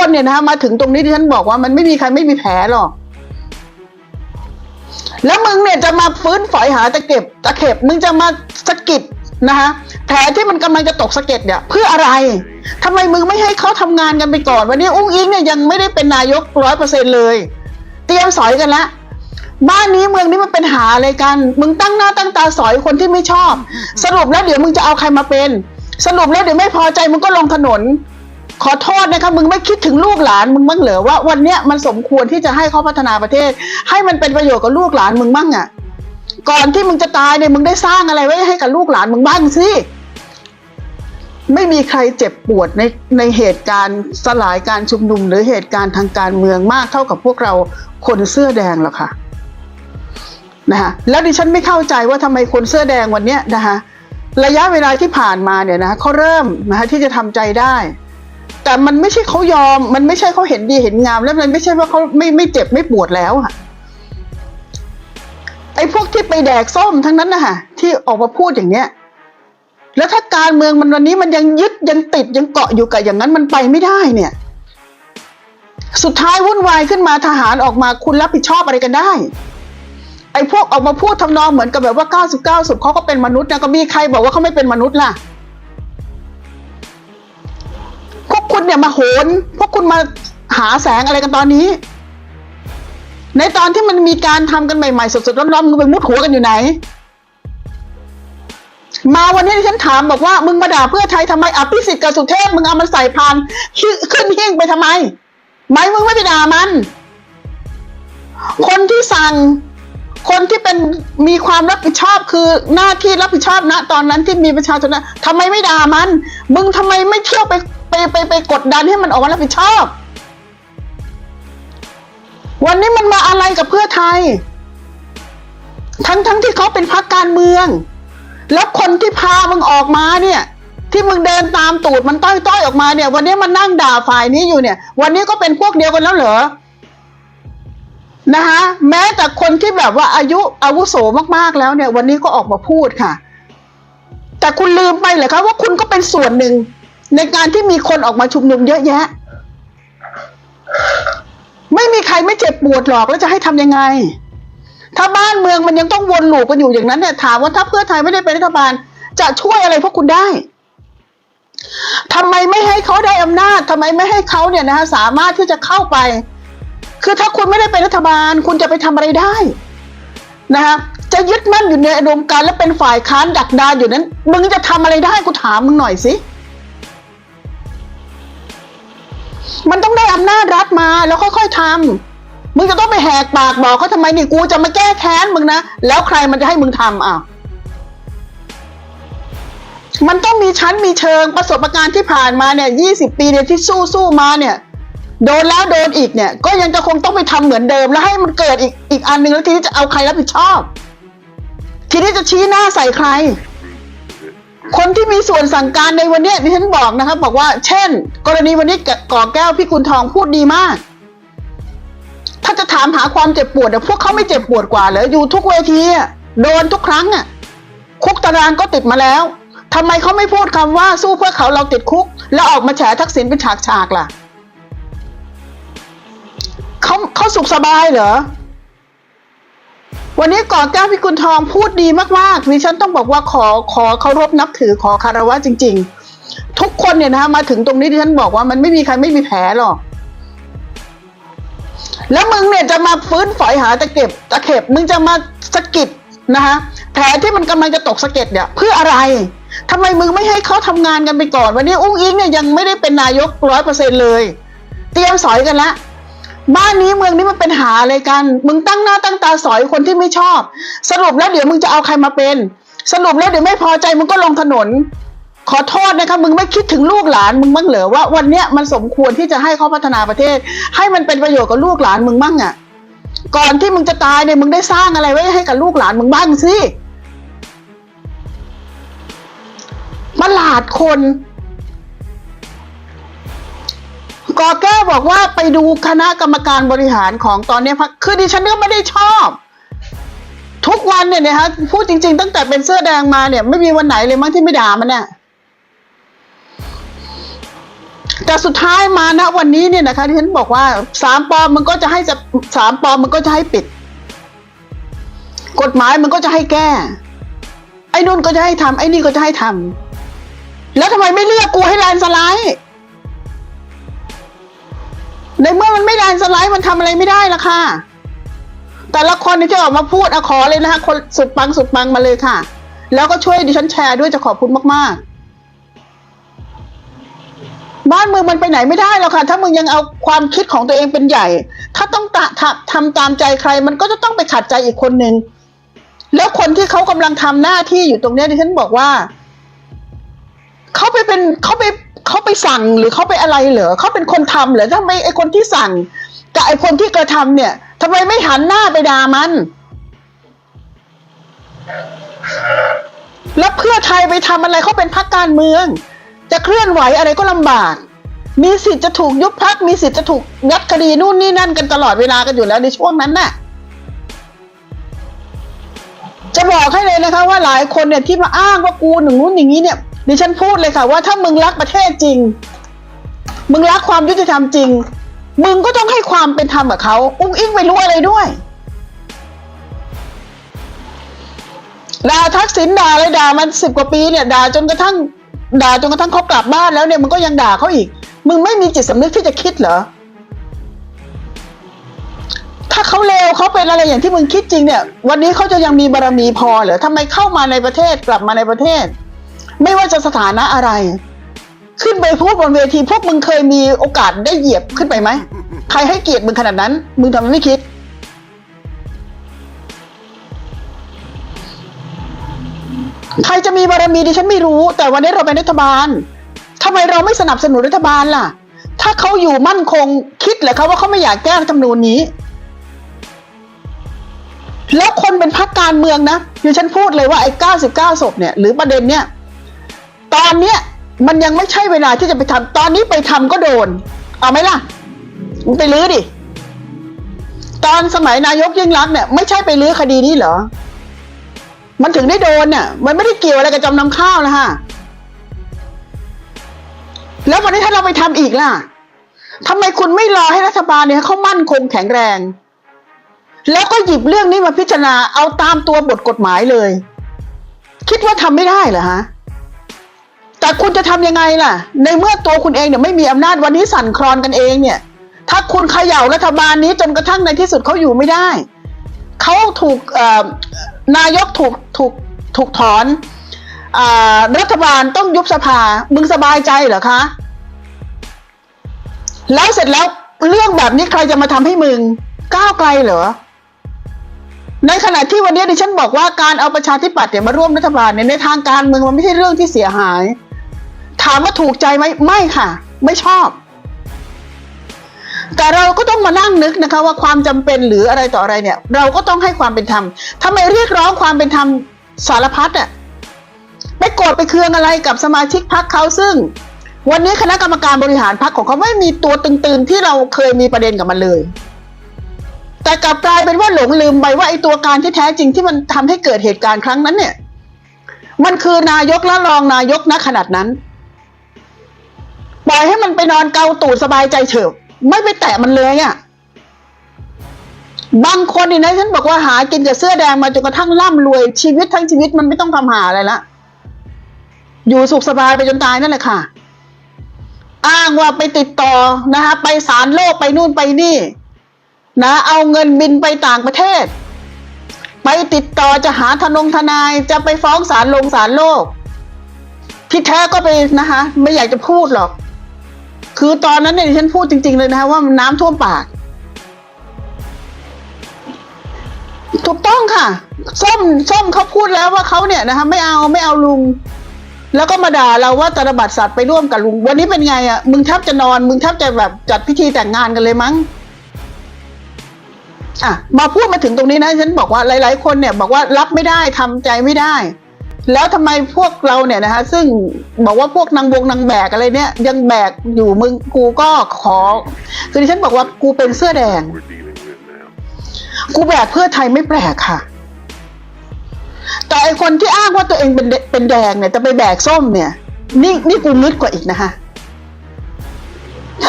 คนเนี่ยนะคะมาถึงตรงนี้ที่ฉันบอกว่ามันไม่มีใครไม่มีแผลหรอก แล้วมึงเนี่ยจะมาฟื้นฝอยหาตะเก็บตะเข็บ มึงจะมาสะกิดนะคะแผลที่มันกำลังจะตกสะเก็ดเนี่ย เพื่ออะไรทำไมมึงไม่ให้เขาทำงานกันไปก่อน วันนี้อุ้งอิงเนี่ยยังไม่ได้เป็นนายกร้อยเปอร์เซ็นเลย เตรียมสอยกันละบ้านนี้เมืองนี้มันเป็นหาอะไรกัน มึงตั้งหน้าตั้งตาสอยคนที่ไม่ชอบ สรุปแล้วเดี๋ยวมึงจะเอาใครมาเป็น สรุปแล้วเดี๋ยวไม่พอใจมึงก็ลงถนน ขอโทษนะคะมึงไม่คิดถึงลูกหลานมึงบ้างเหรอว่าวันเนี้ยมันสมควรที่จะให้เขาพัฒนาประเทศ ให้มันเป็นประโยชน์กับลูกหลานมึงบ้างอะก่อนที่มึงจะตายเนี่ยมึงได้สร้างอะไรไว้ให้กับลูกหลานมึงบ้างสิไม่มีใครเจ็บปวดในในเหตุการณ์สลายการชุมนุม หรือเหตุการณ์ทางการเมืองมากเท่ากับพวกเราคนเสื้อแดงหรอกค่ะนะคะแล้วดิฉันไม่เข้าใจว่าทำไมคนเสื้อแดงวันเนี้ยนะคะระยะเวลาที่ผ่านมาเนี่ยนะคะเขาเริ่มนะคะที่จะทำใจได้ แต่มันไม่ใช่เขายอม มันไม่ใช่เขาเห็นดีเห็นงาม แล้วมันไม่ใช่ว่าเขาไม่ไม่เจ็บไม่ปวดแล้วอะไอ้พวกที่ไปแดกส้มทั้งนั้นนะคะที่ออกมาพูดอย่างเนี้ย แล้วถ้าการเมืองมันวันนี้มันยังยึดยังติดยังเกาะอยู่กับอย่างนั้นมันไปไม่ได้เนี่ย สุดท้ายวุ่นวายขึ้นมาทหารออกมาคุณรับผิดชอบอะไรกันได้ ไอ้พวกออกมาพูดทำนองเหมือนกับแบบว่า 99สุดเขาก็เป็นมนุษย์นะก็มีใครบอกว่าเขาไม่เป็นมนุษย์ล่ะ คุณเนี่ยมาโหนพวกคุณมาหาแสงอะไรกันตอนนี้ ในตอนที่มันมีการทำกันใหม่ๆสดๆร้อนๆมึงไปมุดหัวกันอยู่ไหน มาวันนี้ที่ฉันถามบอกว่า มึงมาด่าเพื่อไทยทำไมอภิสิทธิ์กับสุเทพมึงเอามันใส่พานขึ้นหิ้งไปทำไมไม่มึงไม่ไปด่ามัน คนที่สั่งคนที่เป็นมีความรับผิดชอบคือหน้าที่รับผิดชอบณตอนนั้นที่มีประชาชนนะทำไมไม่ด่ามัน มึงทำไมไม่เที่ยวไป ไปไปไปกดดันให้มันออกมารับผิดชอบ วันนี้มันมาอะไรกับเพื่อไทย ทั้งทั้งที่เขาเป็นพรรคการเมือง แล้วคนที่พามึงออกมาเนี่ย ที่มึงเดินตามตูดมันต้อยต้อยออกมาเนี่ย วันนี้มันนั่งด่าฝ่ายนี้อยู่เนี่ย วันนี้ก็เป็นพวกเดียวกันแล้วเหรอนะคะแม้แต่คนที่แบบว่าอายุอาวุโสมากๆแล้วเนี่ย วันนี้ก็ออกมาพูดค่ะ แต่คุณลืมไปเหรอคะว่าคุณก็เป็นส่วนหนึ่ง ในการที่มีคนออกมาชุมนุมเยอะแยะ ไม่มีใครไม่เจ็บปวดหรอกแล้วจะให้ทำยังไง ถ้าบ้านเมืองมันยังต้องวนลูปกันอยู่อย่างนั้นเนี่ยถามว่าถ้าเพื่อไทยไม่ได้เป็นรัฐบาล จะช่วยอะไรพวกคุณได้ทำไมไม่ให้เขาได้อำนาจทำไมไม่ให้เขาเนี่ยนะคะสามารถที่จะเข้าไป คือถ้าคุณไม่ได้เป็นรัฐบาล คุณจะไปทำอะไรได้นะคะจะยึดมั่นอยู่ในอุดมการและเป็นฝ่ายค้านดักดานอยู่นั้น มึงจะทำอะไรได้กูถามมึงหน่อยสิ มันต้องได้อำนาจรัฐมาแล้วค่อยๆทำมึงจะต้องไปแหกปากบอกเขาทำไมนี่กูจะมาแก้แค้นมึงนะแล้วใครมันจะให้มึงทำอะมันต้องมีชั้นมีเชิงประสบการณ์ที่ผ่านมาเนี่ยยี่สิบปีเนี่ยที่สู้สู้มาเนี่ย โดนแล้วโดนอีกเนี่ย ก็ยังจะคงต้องไปทำเหมือนเดิม แล้วให้มันเกิดอีกอีกอันหนึ่งแล้วทีนี้จะเอาใครรับผิดชอบ ทีนี้จะชี้หน้าใส่ใคร ส่วนสั่งการในวันนี้ดิฉันบอกนะครับ บอกว่า เช่น กรณีวันนี้ก่อแก้วพี่กุลทองพูดดีมาก ถ้าจะถามหาความเจ็บปวดเนี่ยพวกเขาไม่เจ็บปวดกว่าเหรออยู่ทุกเวทีโดนทุกครั้งอะ คุกตารางก็ติดมาแล้วทำไมเขาไม่พูดคำว่าสู้เพื่อเขาเราติดคุก แล้วออกมาแฉทักษิณเป็นฉากๆล่ะเขาเขาสุขสบายเหรอ วันนี้ก่อแก้วพิกุลทองพูดดีมากๆดิฉันต้องบอกว่าขอขอเคารพนับถือขอคารวะจริง ๆ ทุกคนเนี่ยนะคะมาถึงตรงนี้ดิฉันบอกว่ามันไม่มีใครไม่มีแผลหรอก แล้วมึงเนี่ยจะมาฟื้นฝอยหาตะเก็บตะเข็บมึงจะมาสะกิดนะคะแผลที่มันกำลังจะตกสะเก็ดเนี่ย เพื่ออะไรทำไมมึงไม่ให้เขาทำงานกันไปก่อน วันนี้อุ้งอิงเนี่ยยังไม่ได้เป็นนายกร้อยเปอร์เซ็นเลย เตรียมสอยกันละ บ้านนี้เมืองนี้มันเป็นหาอะไรกัน มึงตั้งหน้าตั้งตาสอยคนที่ไม่ชอบ สรุปแล้วเดี๋ยวมึงจะเอาใครมาเป็น สรุปแล้วเดี๋ยวไม่พอใจมึงก็ลงถนน ขอโทษนะคะมึงไม่คิดถึงลูกหลานมึงบ้างเหรอว่าวันเนี้ยมันสมควรที่จะให้เขาพัฒนาประเทศ ให้มันเป็นประโยชน์กับลูกหลานมึงบ้างอะ่ะ ก่อนที่มึงจะตายเนี่ยมึงได้สร้างอะไรไว้ให้กับลูกหลานมึงบ้างสิประหลาดคน กอแก้วบอกว่าไปดูคณะกรรมการบริหารของตอนนี้พักคือดิฉันก็ไม่ได้ชอบ ทุกวันเนี่ยนะฮะพูดจริง ๆ ตั้งแต่เป็นเสื้อแดงมาเนี่ย ไม่มีวันไหนเลยมั้งที่ไม่ด่ามันเนี่ยแต่สุดท้ายมาณวันนี้เนี่ยนะคะที่ฉันบอกว่าสามปอมันก็จะให้จะสามปอมันก็จะให้ปิด กฎหมายมันก็จะให้แก้ ไอ้นู่นก็จะให้ทำไอ้นี่ก็จะให้ทำแล้วทำไมไม่เลือกกูให้แลน์สไลด์ ในเมื่อมันไม่แลนสไลด์มันทำอะไรไม่ได้ละค่ะ แต่ละคนที่ออกมาพูดอขอเลยนะคะคนสุดปังสุดปังมาเลยค่ะ แล้วก็ช่วยดิฉันแชร์ด้วยจะขอบคุณมากๆ บ้านเมืองมันไปไหนไม่ได้หรอกค่ะ ถ้ามึงยังเอาความคิดของตัวเองเป็นใหญ่ ถ้าต้องตะทำทำตามใจใคร มันก็จะต้องไปขัดใจอีกคนหนึ่งแล้วคนที่เขากำลังทำหน้าที่อยู่ตรงนี้ดิฉันบอกว่าเขาไปเป็นเขาไป เขาไปสั่งหรือเขาไปอะไรเหรอเขาเป็นคนทำเหรอทำไมไอ้คนที่สั่งกับไอ้คนที่กระทำเนี่ยทำไมไม่หันหน้าไปด่ามัน แล้วเพื่อไทยไปทำอะไรเขาเป็นพรรคการเมือง จะเคลื่อนไหวอะไรก็ลำบาก มีสิทธิ์จะถูกยุบพักมีสิทธิ์จะถูกยัดคดีนู่นนี่นั่นกันตลอดเวลากันอยู่แล้วในช่วงนั้นน่ะจะบอกให้เลยนะคะว่าหลายคนเนี่ยที่มาอ้างว่ากูหนึ่งนู้นอย่างนี้เนี่ย ดิฉันพูดเลยค่ะ ว่าถ้ามึงรักประเทศจริง มึงรักความยุติธรรมจริง มึงก็ต้องให้ความเป็นธรรมกับเขาอุ้งอิงไปรู้อะไรด้วยด่าทักษิณด่าอะไรด่ามันสิบกว่าปีเนี่ยด่าจนกระทั่งด่าจนกระทั่งเขากลับบ้านแล้วเนี่ยมึงก็ยังด่าเขาอีก มึงไม่มีจิตสำนึกที่จะคิดเหรอ ถ้าเขาเลวเขาเป็นอะไรอย่างที่มึงคิดจริงเนี่ย วันนี้เขาจะยังมีบารมีพอเหรอทำไมเข้ามาในประเทศกลับมาในประเทศ ไม่ว่าจะสถานะอะไร ขึ้นไปพูดบนเวที พวกมึงเคยมีโอกาสได้เหยียบขึ้นไปไหม ใครให้เกียรติมึงขนาดนั้น มึงทำไมไม่คิด ใครจะมีบารมีดิฉันไม่รู้ แต่วันนี้เราเป็นรัฐบาลทำไมเราไม่สนับสนุนรัฐบาลล่ะ ถ้าเขาอยู่มั่นคงคิดเหรอเขาว่าเขาไม่อยากแก้รัฐธรรมนูญนี้ แล้วคนเป็นพรรคการเมืองนะดิฉันพูดเลยว่าไอ้เก้าสิบเก้าศพเนี่ย หรือประเด็นเนี่ย ตอนเนี้ยมันยังไม่ใช่เวลาที่จะไปทำตอนนี้ไปทำก็โดน เอาไหมล่ะมึงไปลื้อดิ ตอนสมัยนายกยิ่งรักเนี่ยไม่ใช่ไปลื้อคดีนี้เหรอ มันถึงได้โดนเนี่ยมันไม่ได้เกี่ยวอะไรกับจำนำข้าวนะฮะแล้ววันนี้ถ้าเราไปทำอีกล่ะทำไมคุณไม่รอให้รัฐบาลเนี่ยเขามั่นคงแข็งแรง แล้วก็หยิบเรื่องนี้มาพิจารณาเอาตามตัวบทกฎหมายเลย คิดว่าทำไม่ได้เหรอฮะ แต่คุณจะทำยังไงล่ะ ในเมื่อตัวคุณเองเนี่ยไม่มีอำนาจวันนี้สั่นคลอนกันเองเนี่ย ถ้าคุณเขย่ารัฐบาลนี้จนกระทั่งในที่สุดเขาอยู่ไม่ได้ เขาถูกนายกถูกถูกถูกถอนอรัฐบาลต้องยุบสภา มึงสบายใจเหรอคะ แล้วเสร็จแล้วเรื่องแบบนี้ใครจะมาทำให้มึงก้าวไกลเหรอ ในขณะที่วันนี้ดิฉันบอกว่าการเอาประชาธิปัตย์เนี่ยมาร่วมรัฐบาลเนี่ยในทางการเมืองมันไม่ใช่เรื่องที่เสียหาย ถามว่าถูกใจไหมไม่ค่ะ ไม่ชอบ แต่เราก็ต้องมานั่งนึกนะคะ ว่าความจำเป็นหรืออะไรต่ออะไรเนี่ย เราก็ต้องให้ความเป็นธรรมทำไมเรียกร้องความเป็นธรรมสารพัดอะไม่โกรธไปเคืองอะไรกับสมาชิกพรรคเขาซึ่ง วันนี้คณะกรรมการบริหารพรรคของเขาไม่มีตัวตึงๆ ที่เราเคยมีประเด็นกับมันเลย แต่กลับกลายเป็นว่าหลงลืมไปว่าไอ้ตัวการที่แท้จริงที่มันทำให้เกิดเหตุการณ์ครั้งนั้นเนี่ย มันคือนายกและรองนายกณขนาดนั้น ปล่อยให้มันไปนอนเกาตูดสบายใจเถอะไม่ไปแตะมันเลยอะ่ะบางคนนี่นะฉันบอกว่าหากินกับเสื้อแดงมาจนกระทั่งร่ำรวยชีวิตทั้งชีวิตมันไม่ต้องทำหาอะไรละอยู่สุขสบายไปจนตายนั่นแหละค่ะ อ้างว่าไปติดต่อนะคะไปศาลโลกไปนู่นไปนี่ นะ เอาเงินบินไปต่างประเทศ ไปติดต่อจะหาทนงทนายจะไปฟ้องศาลลงศาลโลก ที่แท้ก็ไปนะคะ ไม่อยากจะพูดหรอก คือตอนนั้นเนี่ยดิฉันพูดจริง ๆ เลยนะคะว่าน้ำท่วมปาก ถูกต้องค่ะ ส้มส้มเขาพูดแล้วว่าเขาเนี่ยนะคะไม่เอาไม่เอาลุง แล้วก็มาด่าเราว่าตระบัดสัตว์ไปร่วมกับลุง วันนี้เป็นไงอะ่ะ มึงแทบจะนอน มึงแทบจะแบบจัดพิธีแต่งงานกันเลยมั้งอะมาพูดมาถึงตรงนี้นะ ฉันบอกว่าหลาย ๆ คนเนี่ย บอกว่ารับไม่ได้ทำใจไม่ได้ แล้วทำไมพวกเราเนี่ยนะคะซึ่งบอกว่าพวกนางวงนางแบกอะไรเนี่ย ยังแบกอยู่มึงกูก็ขอ คือดิฉันบอกว่ากูเป็นเสื้อแดง กูแบกเพื่อไทยไม่แปลกค่ะ แต่ไอคนที่อ้างว่าตัวเองเป็นเป็นแดงเนี่ยจะไปแบกส้มเนี่ย นี่นี่กูงึดกว่าอีกนะคะ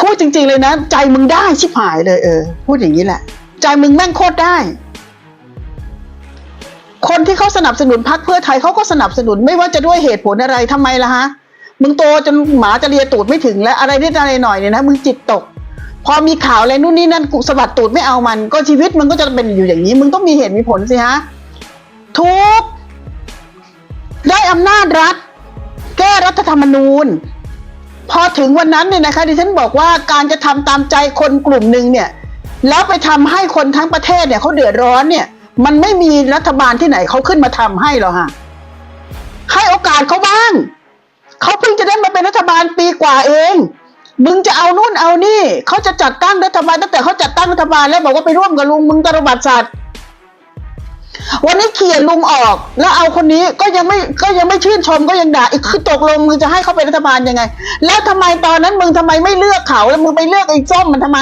พูดจริง ๆเลยนะ ใจมึงได้ชิบหายเลยเออพูดอย่างนี้แหละ ใจมึงแม่งโคตรได้ คนที่เขาสนับสนุนพรรคเพื่อไทยเขาก็สนับสนุนไม่ว่าจะด้วยเหตุผลอะไรทำไมล่ะฮะมึงโตจนหมาจะเลียตูดไม่ถึงแล้วอะไรนิดอะไรหน่อยเนี่ยนะมึงจิตตก พอมีข่าวอะไรนู่นนี่นั่นกูสะบัดตูดไม่เอามัน ก็ชีวิตมันก็จะเป็นอยู่อย่างนี้ มึงต้องมีเหตุมีผลสิฮะทุกได้อำนาจรัฐ แก้รัฐธรรมนูญ พอถึงวันนั้นเนี่ยนะคะดิฉันบอกว่าการจะทำตามใจคนกลุ่มหนึ่งเนี่ย แล้วไปทำให้คนทั้งประเทศเนี่ยเขาเดือดร้อนเนี่ย มันไม่มีรัฐบาลที่ไหนเขาขึ้นมาทำให้หรอกค่ะให้โอกาสเขาบ้างเขาเพิ่งจะได้มาเป็นรัฐบาลปีกว่าเอง มึงจะเอานู่นเอานี่เขาจะจัดตั้งรัฐบาลตั้งแต่เขาจัดตั้งรัฐบาลแล้วบอกว่าไปร่วมกับลุงมึงตระบัดสัตว์วันนี้เขียนลุงออก แล้วเอาคนนี้ก็ยังไม่ก็ยังไม่ชื่นชมก็ยังด่าอีกคือตกลงมึงจะให้เขาเป็นรัฐบาลยังไง แล้วทำไมตอนนั้นมึงทำไมไม่เลือกเขาแล้วมึงไปเลือกไอ้ส้มมันทำไม